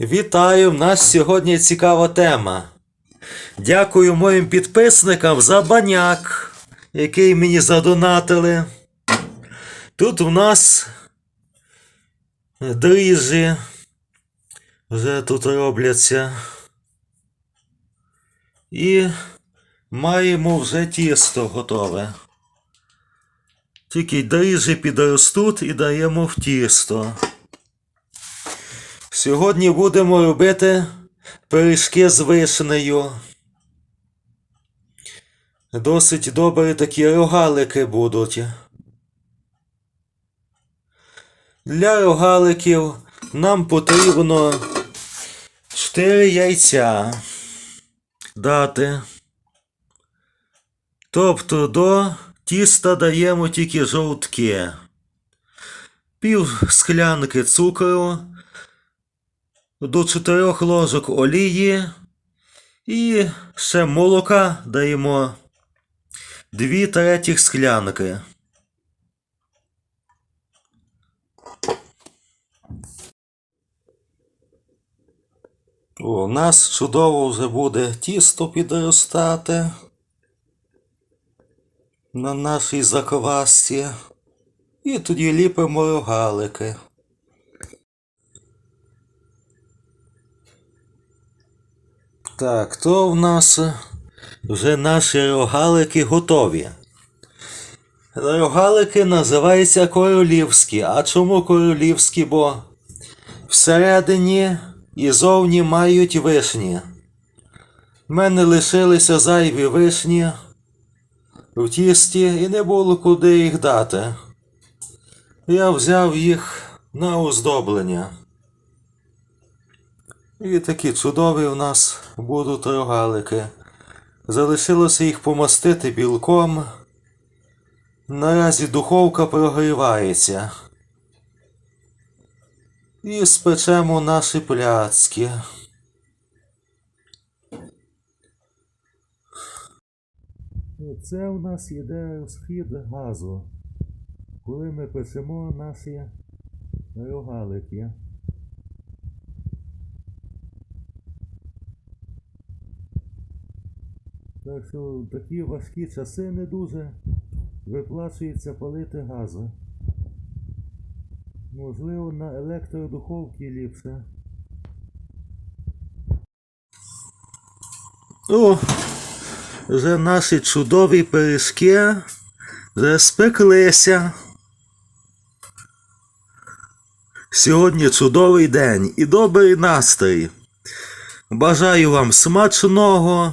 Вітаю! В нас сьогодні цікава тема. Дякую моїм підписникам за баняк, який мені задонатили. Тут у нас дріжджі вже тут робляться. І маємо вже тісто готове. Тільки дріжджі підростуть і даємо в тісто. Сьогодні будемо робити пиріжки з вишнею. Досить добрі такі рогалики будуть. Для рогаликів нам потрібно 4 яйця дати. Тобто до тіста даємо тільки жовтки. Пів склянки цукру до 4 ложок олії і ще молока даємо 2 третіх склянки. У нас чудово вже буде тісто підростати на нашій заквасці. І тоді ліпимо рогалики. Так, то в нас вже наші рогалики готові. Рогалики називаються королівські. А чому королівські? Бо всередині і зовні мають вишні. В мене лишилися зайві вишні в тісті і не було куди їх дати. Я взяв їх на оздоблення. І такі чудові в нас будуть рогалики. Залишилося їх помастити білком. Наразі духовка прогрівається. І спечемо наші пляцки. Це у нас іде розхід газу, коли ми печемо наші рогалики. Так що такі важкі часи не дуже виплачується палити газу. Можливо, на електродуховці ліпше. О, вже наші чудові пиріжки вже спеклися. Сьогодні чудовий день і добрий настрій. Бажаю вам смачного